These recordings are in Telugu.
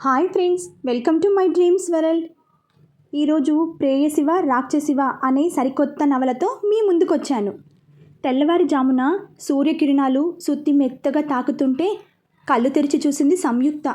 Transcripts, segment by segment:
Hi friends welcome to my dreams world. ఈరోజు ప్రేయశివ రాక్షశివ అనే సరికొత్త నవలతో మీ ముందుకొచ్చాను. తెల్లవారుజామున సూర్యకిరణాలు సుత్తి మెత్తగా తాకుతుంటే కళ్ళు తెరిచి చూసింది సంయుక్త.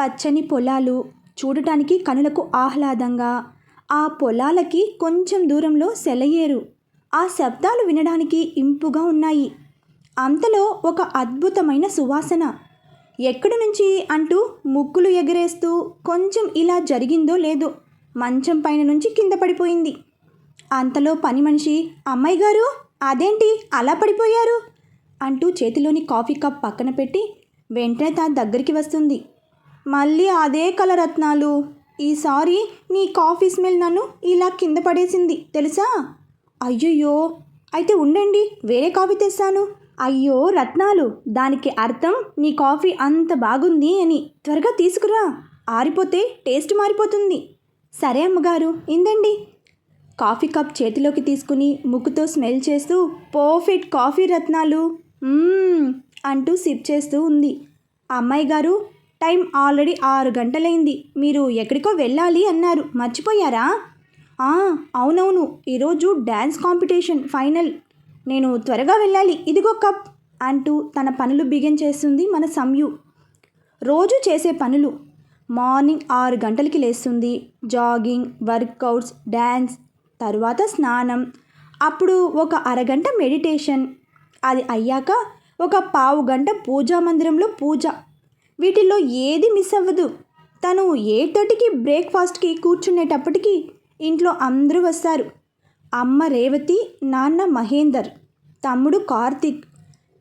పచ్చని పొలాలు చూడటానికి కనులకు ఆహ్లాదంగా ఆ పొలాలకి కొంచెం దూరంలో సెలయేరు. ఆ శబ్దాలు వినడానికి ఇంపుగా ఉన్నాయి. అంతలో ఒక అద్భుతమైన సువాసన ఎక్కడి నుంచి అంటూ ముక్కులు ఎగరేస్తూ కొంచెం ఇలా జరిగిందో లేదో మంచం పైన నుంచి కింద పడిపోయింది. అంతలో పని మనిషి అమ్మాయి గారు అదేంటి? అలా పడిపోయారు? అంటూ చేతిలోని కాఫీ కప్ పక్కన పెట్టి వెంటనే తన దగ్గరికి వస్తుంది. మళ్ళీ అదే కలరత్నాలు. ఈసారి నీ కాఫీ స్మెల్ నన్ను ఇలా కింద పడేసింది తెలుసా? అయ్యయ్యో అయితే ఉండండి వేరే కాఫీ తెస్తాను. అయ్యో రత్నాలు. దానికి అర్థం నీ కాఫీ అంత బాగుంది అని. త్వరగా తీసుకురా. ఆరిపోతే టేస్ట్ మారిపోతుంది. సరే అమ్మగారు ఇందండి. కాఫీ కప్ చేతిలోకి తీసుకుని ముక్కుతో స్మెల్ చేస్తూ పర్ఫెక్ట్ కాఫీ రత్నాలు. అంటూ సిప్ చేస్తూ ఉంది. అమ్మాయి గారు టైం ఆల్రెడీ ఆరు గంటలైంది. మీరు ఎక్కడికో వెళ్ళాలి అన్నారు. మర్చిపోయారా? అవునవును. ఈరోజు డ్యాన్స్ కాంపిటీషన్ ఫైనల్. నేను త్వరగా వెళ్ళాలి. ఇదిగో కప్ అంటూ తన పనులు బిగించేస్తుంది మన సంయు. రోజు చేసే పనులు. మార్నింగ్ ఆరు గంటలకి లేస్తుంది. జాగింగ్ వర్కౌట్స్ డ్యాన్స్ తరువాత స్నానం. అప్పుడు ఒక అరగంట మెడిటేషన్. అది అయ్యాక ఒక పావు గంట పూజా మందిరంలో పూజ. వీటిల్లో ఏది మిస్ అవ్వదు. తను ఏ తోటికి బ్రేక్ఫాస్ట్కి కూర్చునేటప్పటికి ఇంట్లో అందరూ వస్తారు. అమ్మ రేవతి నాన్న మహేందర్ తమ్ముడు కార్తిక్.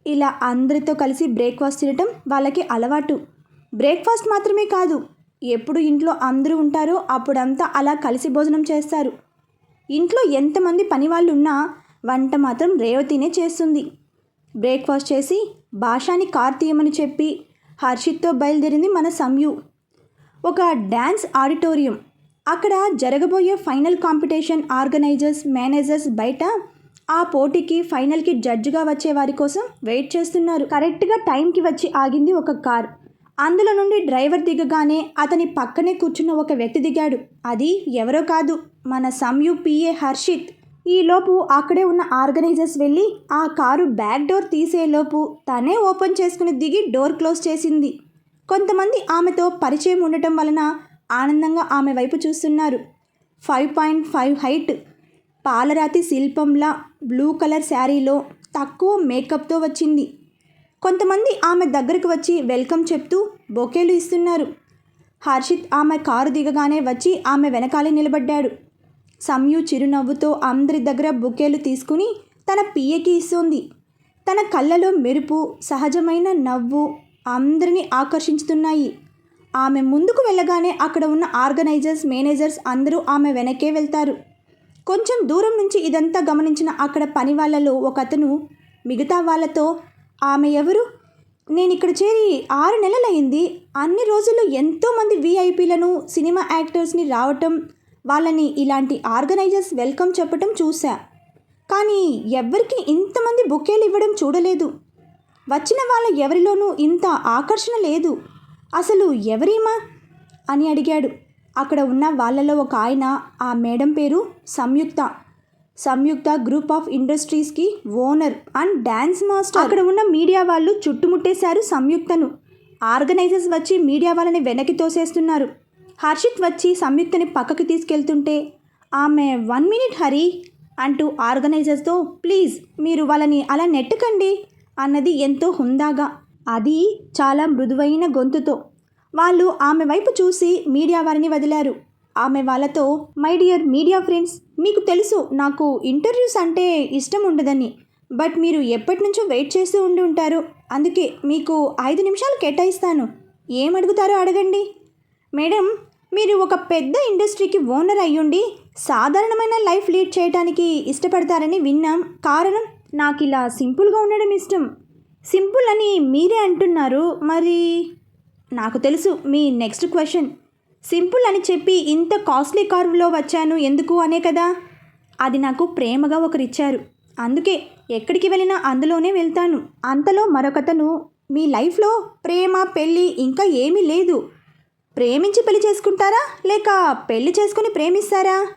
ఇలా అందరితో కలిసి బ్రేక్ఫాస్ట్ తినటం వాళ్ళకి అలవాటు. బ్రేక్ఫాస్ట్ మాత్రమే కాదు ఎప్పుడు ఇంట్లో అందరూ ఉంటారో అప్పుడంతా అలా కలిసి భోజనం చేస్తారు. ఇంట్లో ఎంతమంది పనివాళ్ళు ఉన్నా వంట మాత్రం రేవతినే చేస్తుంది. బ్రేక్ఫాస్ట్ చేసి భాషాని కార్తీయమని చెప్పి హర్షిత్తో బయలుదేరింది మన సంయు ఒక డ్యాన్స్ ఆడిటోరియం అక్కడ జరగబోయే ఫైనల్ కాంపిటీషన్ ఆర్గనైజర్స్ మేనేజర్స్ బయట ఆ పోటీకి ఫైనల్కి జడ్జిగా వచ్చే వారి కోసం వెయిట్ చేస్తున్నారు. కరెక్ట్గా టైంకి వచ్చి ఆగింది ఒక కార్. అందులో నుండి డ్రైవర్ దిగగానే అతని పక్కనే కూర్చున్న ఒక వ్యక్తి దిగాడు. అది ఎవరో కాదు మన సంయు పిఏ హర్షిత్. ఈలోపు అక్కడే ఉన్న ఆర్గనైజర్స్ వెళ్ళి ఆ కారు బ్యాక్ డోర్ తీసేలోపు తనే ఓపెన్ చేసుకుని దిగి డోర్ క్లోజ్ చేసింది. కొంతమంది ఆమెతో పరిచయం ఉండటం వలన ఆనందంగా ఆమె వైపు చూస్తున్నారు. ఫైవ్ పాయింట్ ఫైవ్ హైట్ పాలరాతి శిల్పంలా బ్లూ కలర్ శారీలో తక్కువ మేకప్తో వచ్చింది. కొంతమంది ఆమె దగ్గరకు వచ్చి వెల్కమ్ చెప్తూ బొకేలు ఇస్తున్నారు. హర్షిత్ ఆమె కారు దిగగానే వచ్చి ఆమె వెనకాలే నిలబడ్డాడు. సంయు చిరునవ్వుతో అందరి దగ్గర బొకేలు తీసుకుని తన పియ్యకి ఇస్తుంది. తన కళ్ళలో మెరుపు సహజమైన నవ్వు అందరినీ ఆకర్షించుతున్నాయి. ఆమె ముందుకు వెళ్ళగానే అక్కడ ఉన్న ఆర్గనైజర్స్ మేనేజర్స్ అందరూ ఆమె వెనకే వెళ్తారు. కొంచెం దూరం నుంచి ఇదంతా గమనించిన అక్కడ పని వాళ్ళలో ఒక అతను మిగతా వాళ్ళతో ఆమె ఎవరు? నేను ఇక్కడ చేరి ఆరు నెలలైంది అన్ని రోజులు ఎంతోమంది వీఐపీలను సినిమా యాక్టర్స్ని రావటం వాళ్ళని ఇలాంటి ఆర్గనైజర్స్ వెల్కమ్ చెప్పటం చూశా. కానీ ఎవ్వరికి ఇంతమంది బుకేలు ఇవ్వడం చూడలేదు. వచ్చిన వాళ్ళ ఎవరిలోనూ ఇంత ఆకర్షణ లేదు. అసలు ఎవరీమా? అని అడిగాడు. అక్కడ ఉన్న వాళ్ళలో ఒక ఆయన ఆ మేడం పేరు సంయుక్త. సంయుక్త గ్రూప్ ఆఫ్ ఇండస్ట్రీస్కి ఓనర్ అండ్ డ్యాన్స్ మాస్టర్. అక్కడ ఉన్న మీడియా వాళ్ళు చుట్టుముట్టేశారు సంయుక్తను. ఆర్గనైజర్స్ వచ్చి మీడియా వాళ్ళని వెనక్కి తోసేస్తున్నారు. హర్షిత్ వచ్చి సంయుక్తని పక్కకి తీసుకెళ్తుంటే ఆమె వన్ మినిట్ హరి అంటూ ఆర్గనైజర్స్తో ప్లీజ్ మీరు వాళ్ళని అలా నెట్టకండి అన్నది ఎంతో హుందాగా. అది చాలా మృదువైన గొంతుతో. వాళ్ళు ఆమె వైపు చూసి మీడియా వారిని వదిలారు. ఆమె వాళ్ళతో మై డియర్ మీడియా ఫ్రెండ్స్ మీకు తెలుసు నాకు ఇంటర్వ్యూస్ అంటే ఇష్టం ఉండదని బట్ మీరు ఎప్పటి నుంచో వెయిట్ చేస్తూ ఉండి ఉంటారు. అందుకే మీకు ఐదు నిమిషాలు కేటాయిస్తాను. ఏం అడుగుతారో అడగండి. మేడం మీరు ఒక పెద్ద ఇండస్ట్రీకి ఓనర్ అయ్యుండి సాధారణమైన లైఫ్ లీడ్ చేయడానికి ఇష్టపడతారని విన్నాం. కారణం నాకు ఇలా సింపుల్గా ఉండడం ఇష్టం. సింపుల్ అని మీరే అంటున్నారు మరి? నాకు తెలుసు మీ నెక్స్ట్ క్వశ్చన్. సింపుల్ అని చెప్పి ఇంత కాస్ట్లీ కారులో వచ్చాను ఎందుకు అనే కదా? అది నాకు ప్రేమగా ఒకరిచ్చారు. అందుకే ఎక్కడికి వెళ్ళినా అందులోనే వెళ్తాను. అంతలో మరొకతను మీ లైఫ్లో ప్రేమ పెళ్ళి ఇంకా ఏమీ లేదు. ప్రేమించి పెళ్ళి చేసుకుంటారా? లేక పెళ్ళి చేసుకుని ప్రేమిస్తారా?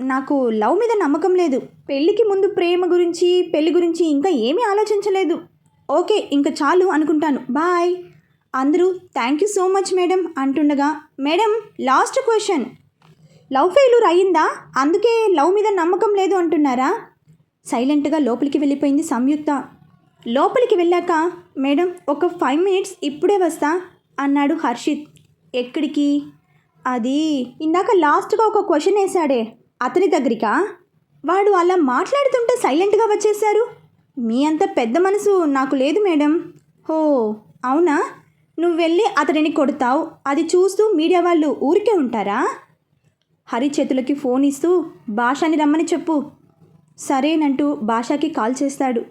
నాకు లవ్ మీద నమ్మకం లేదు. పెళ్ళికి ముందు ప్రేమ గురించి పెళ్ళి గురించి ఇంకా ఏమీ ఆలోచించలేదు. ఓకే ఇంకా చాలు అనుకుంటాను. బాయ్. అందరూ thank you so much madam అంటుండగా madam last question. Love failure అయ్యిందా? అందుకే లవ్ మీద నమ్మకం లేదు అంటున్నారా? సైలెంట్గా లోపలికి వెళ్ళిపోయింది సంయుక్త. లోపలికి వెళ్ళాక మేడం ఒక ఫైవ్ మినిట్స్ ఇప్పుడే వస్తా అన్నాడు హర్షిత్. ఎక్కడికి? అది ఇందాక లాస్ట్గా ఒక క్వశ్చన్ వేశాడే అతని దగ్గరికా? వాడు అలా మాట్లాడుతుంటే సైలెంట్గా వచ్చేశారు. మీ అంత పెద్ద మనసు నాకు లేదు మేడం. హో అవునా? నువ్వు వెళ్ళి అతడిని కొడతావు. అది చూస్తూ మీడియా వాళ్ళు ఊరికే ఉంటారా? హరి చేతులకి ఫోన్ ఇస్తూ భాషని రమ్మని చెప్పు. సరేనంటూ భాషకి కాల్ చేస్తాడు.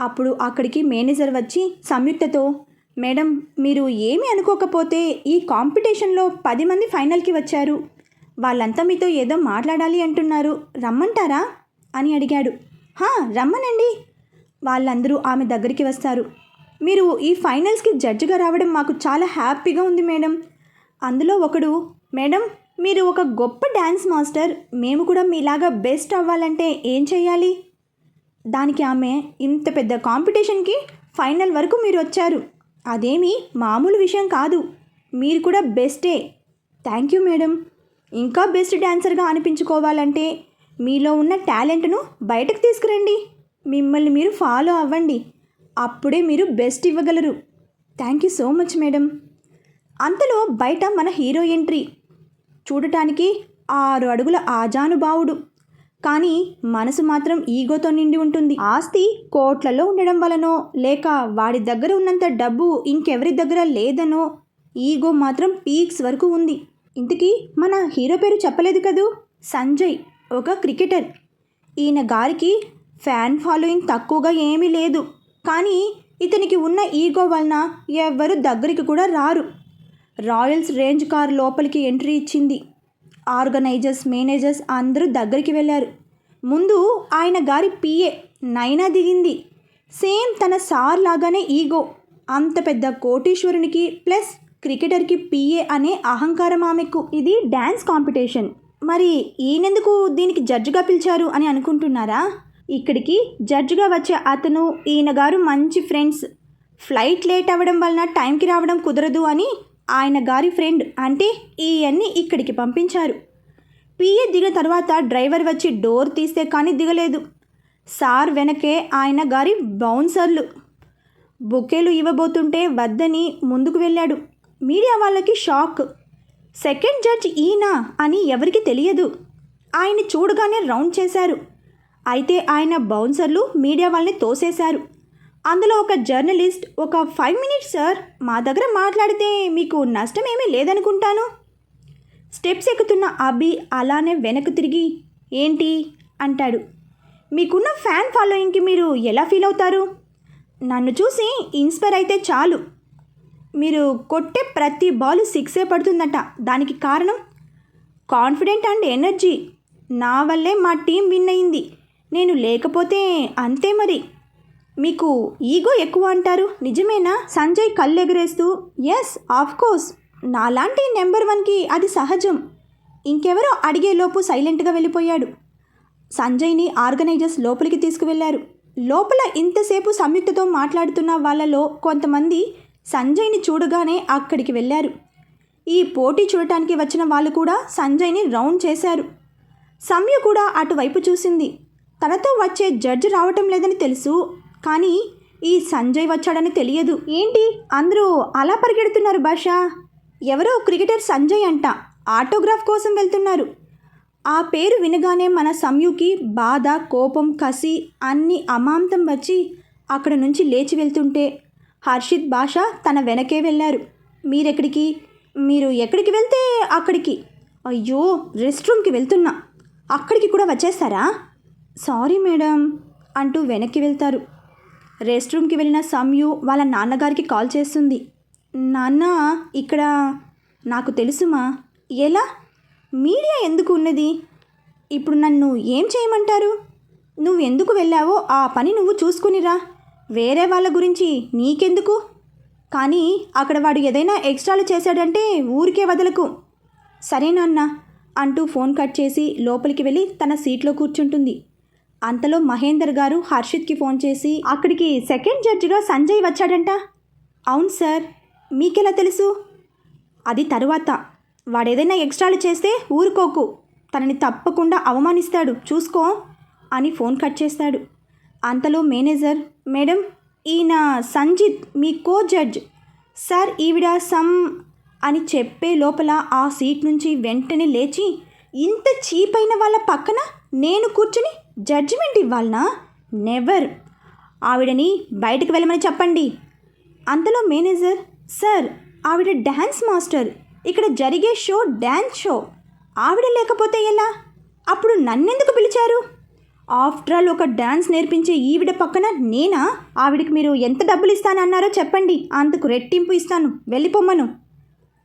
అప్పుడు అక్కడికి మేనేజర్ వచ్చి సంయుక్తతో మేడం మీరు ఏమీ అనుకోకపోతే ఈ కాంపిటీషన్లో పది మంది ఫైనల్కి వచ్చారు. వాళ్ళంతా మీతో ఏదో మాట్లాడాలి అంటున్నారు. రమ్మంటారా? అని అడిగాడు. హా రమ్మనండి. వాళ్ళందరూ ఆమె దగ్గరికి వస్తారు. మీరు ఈ ఫైనల్స్కి జడ్జిగా రావడం మాకు చాలా హ్యాపీగా ఉంది మేడం. అందులో ఒకడు మేడం మీరు ఒక గొప్ప డ్యాన్స్ మాస్టర్. మేము కూడా మీలాగా బెస్ట్ అవ్వాలంటే ఏం చేయాలి దానికి ఆమె ఇంత పెద్ద కాంపిటీషన్కి ఫైనల్ వరకు మీరు వచ్చారు. అదేమి మామూలు విషయం కాదు. మీరు కూడా బెస్టే. Thank you madam. ఇంకా బెస్ట్ డ్యాన్సర్గా అనిపించుకోవాలంటే మీలో ఉన్న టాలెంట్ను బయటకు తీసుకురండి. మిమ్మల్ని మీరు ఫాలో అవ్వండి. అప్పుడే మీరు బెస్ట్ ఇవ్వగలరు. Thank you so much madam. అంతలో బయట మన హీరో ఎంట్రీ. చూడటానికి ఆరు అడుగుల ఆజానుభావుడు కానీ మనసు మాత్రం ఈగోతో నిండి ఉంటుంది. ఆస్తి కోట్లలో ఉండడం వలనో లేక వాడి దగ్గర ఉన్నంత డబ్బు ఇంకెవరి దగ్గర లేదనో ఈగో మాత్రం పీక్స్ వరకు ఉంది. ఇంతకీ మన హీరో పేరు చెప్పలేదు కదూ? సంజయ్ ఒక క్రికెటర్. ఈయన గారికి ఫ్యాన్ ఫాలోయింగ్ తక్కువగా ఏమీ లేదు. కానీ ఇతనికి ఉన్న ఈగో వలన ఎవ్వరు దగ్గరికి కూడా రారు. రాయల్స్ రేంజ్ కార్ లోపలికి ఎంట్రీ ఇచ్చింది. ఆర్గనైజర్స్ మేనేజర్స్ అందరూ దగ్గరికి వెళ్ళారు. ముందు ఆయన గారి పిఏ నైనా దిగింది. సేమ్ తన సార్ లాగానే ఈగో. అంత పెద్ద కోటీశ్వరునికి ప్లస్ క్రికెటర్కి పిఏ అనే అహంకారం ఆమెకు. ఇది డ్యాన్స్ కాంపిటీషన్. మరి ఈయనెందుకు దీనికి జడ్జిగా పిలిచారు అని అనుకుంటున్నారా? ఇక్కడికి. జడ్జిగా వచ్చే అతను ఈయన గారు మంచి ఫ్రెండ్స్. ఫ్లైట్ లేట్ అవ్వడం వలన టైంకి రావడం కుదరదు అని ఆయన గారి ఫ్రెండ్ అంటే ఈయన్ని ఇక్కడికి పంపించారు. పిఏ దిగిన తర్వాత డ్రైవర్ వచ్చి డోర్ తీస్తే కానీ దిగలేదు. సార్ వెనకే ఆయన గారి బౌన్సర్లు. బొకేలు ఇవ్వబోతుంటే వద్దని ముందుకు వెళ్ళాడు. మీడియా వాళ్ళకి షాక్. సెకండ్ జడ్జ్ ఈయన అని ఎవరికి తెలియదు. ఆయన చూడగానే రౌండ్ చేశారు. అయితే ఆయన బౌన్సర్లు మీడియా వాళ్ళని తోసేశారు. అందులో ఒక జర్నలిస్ట్ ఒక ఫైవ్ మినిట్స్ సార్ మా దగ్గర మాట్లాడితే మీకు నష్టం ఏమీ లేదనుకుంటాను. స్టెప్స్ ఎక్కుతున్న అబ్బి అలానే వెనక్కు తిరిగి ఏంటి? అంటాడు. మీకున్న ఫ్యాన్ ఫాలోయింగ్కి మీరు ఎలా ఫీల్ అవుతారు? నన్ను చూసి ఇన్స్పైర్ అయితే చాలు. మీరు కొట్టే ప్రతి బాల్ సిక్సే పడుతుందట. దానికి కారణం? Confident and energy. నా వల్లే మా టీం విన్ అయింది. నేను లేకపోతే అంతే మరి. మీకు ఈగో ఎక్కువ అంటారు. నిజమేనా? సంజయ్ కళ్ళెగరేస్తూ ఎస్ ఆఫ్ కోర్స్ నాలాంటి నెంబర్ వన్కి అది సహజం. ఇంకెవరో అడిగేలోపు సైలెంట్గా వెళ్ళిపోయాడు. సంజయ్ని ఆర్గనైజర్స్ లోపలికి తీసుకువెళ్ళారు. లోపల ఇంతసేపు సంయుక్తతో మాట్లాడుతున్న వాళ్ళలో కొంతమంది సంజయ్ని చూడగానే అక్కడికి వెళ్ళారు. ఈ పోటీ చూడటానికి వచ్చిన వాళ్ళు కూడా సంజయ్ని రౌండ్ చేశారు. సమ్య కూడా అటువైపు చూసింది. తనతో వచ్చే జడ్జి రావటం లేదని తెలుసు కానీ ఈ సంజయ్ వచ్చాడని తెలియదు. ఏంటి? అందరూ అలా పరిగెడుతున్నారు భాష? ఎవరో క్రికెటర్ సంజయ్ అంట ఆటోగ్రాఫ్ కోసం వెళ్తున్నారు. ఆ పేరు వినగానే మన సంయుకి బాధ కోపం కసి అన్ని అమాంతం వచ్చి అక్కడ నుంచి లేచి వెళ్తుంటే హర్షిత్ భాష తన వెనకే వెళ్ళారు. మీరెక్కడికి? మీరు ఎక్కడికి వెళ్తే అక్కడికి? అయ్యో రెస్ట్ రూమ్కి వెళ్తున్నా. అక్కడికి కూడా వచ్చేస్తారా? సారీ మేడం అంటూ వెనక్కి వెళ్తారు. రెస్ట్ రూమ్కి వెళ్ళిన సమ్యు వాళ్ళ నాన్నగారికి కాల్ చేస్తుంది. నాన్న ఇక్కడ నాకు తెలుసుమా? ఎలా? మీడియా ఎందుకు ఉన్నది? ఇప్పుడు నన్ను ఏం చేయమంటారు? నువ్వు ఎందుకు వెళ్ళావో ఆ పని నువ్వు చూసుకునిరా వేరే వాళ్ళ గురించి నీకెందుకు? కానీ అక్కడ వాడు ఏదైనా ఎక్స్ట్రాలు చేశాడంటే ఊరికే వదలకు. సరే నాన్న అంటూ ఫోన్ కట్ చేసి లోపలికి వెళ్ళి తన సీట్లో కూర్చుంటుంది. అంతలో మహేందర్ గారు హర్షిత్కి ఫోన్ చేసి అక్కడికి సెకండ్ జడ్జిగా సంజయ్ వచ్చాడంట. అవును సార్ మీకెలా తెలుసు? అది తరువాత. వాడేదైనా ఎక్స్ట్రాలు చేస్తే ఊరుకోకు. తనని తప్పకుండా అవమానిస్తాడు చూసుకో అని ఫోన్ కట్ చేస్తాడు. అంతలో మేనేజర్ మేడం ఈయన సంజిత్ మీ కో జడ్జ్ సార్ ఈవిడ సమ్ అని చెప్పే లోపల ఆ సీట్ నుంచి వెంటనే లేచి ఇంత చీప్ అయిన వాళ్ళ పక్కన నేను కూర్చుని జడ్జిమెంట్ ఇవ్వాలనా? నెవర్ ఆవిడని బయటకు వెళ్ళమని చెప్పండి. అంతలో మేనేజర్ సార్ ఆవిడ డ్యాన్స్ మాస్టర్. ఇక్కడ జరిగే షో డ్యాన్స్ షో. ఆవిడ లేకపోతే ఎలా? అప్పుడు నన్నెందుకు పిలిచారు? ఆఫ్టర్ ఆల్ ఒక డ్యాన్స్ నేర్పించే ఈవిడ పక్కన నేనా? ఆవిడకి మీరు ఎంత డబ్బులు ఇస్తానన్నారో చెప్పండి. అందుకు రెట్టింపు ఇస్తాను. వెళ్ళిపోమ్మను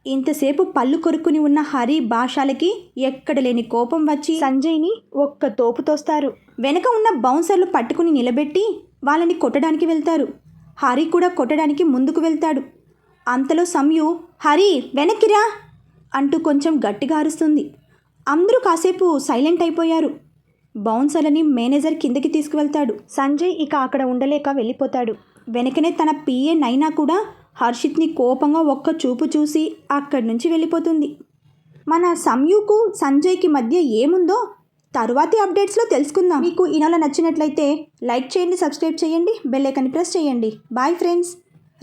ఇంతసేపు పళ్ళు కొరుక్కుని ఉన్న హరి భాషలకి ఎక్కడ లేని కోపం వచ్చి సంజయ్ని ఒక్క తోపు తోస్తారు. వెనక ఉన్న బౌన్సర్లు పట్టుకుని నిలబెట్టి వాళ్ళని కొట్టడానికి వెళ్తారు. హరి కూడా కొట్టడానికి ముందుకు వెళ్తాడు. అంతలో సంయు హరి వెనక్కిరా అంటూ కొంచెం గట్టిగా అరుస్తుంది. అందరూ కాసేపు సైలెంట్ అయిపోయారు. బౌన్సర్లని మేనేజర్ కిందకి తీసుకువెళ్తాడు. సంజయ్ ఇక అక్కడ ఉండలేక వెళ్ళిపోతాడు. వెనకనే తన పిఏ నైనా కూడా హర్షిత్ని కోపంగా ఒక్క చూపు చూసి అక్కడి నుంచి వెళ్ళిపోతుంది. మన సంయుకు సంజయ్కి మధ్య ఏముందో తరువాతి అప్డేట్స్లో తెలుసుకుందాం. మీకు ఈ నెల నచ్చినట్లయితే లైక్ చేయండి సబ్స్క్రైబ్ చేయండి బెల్ ఐకన్ ప్రెస్ చేయండి. Bye friends.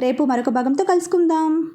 రేపు మరొక భాగంతో కలుసుకుందాం.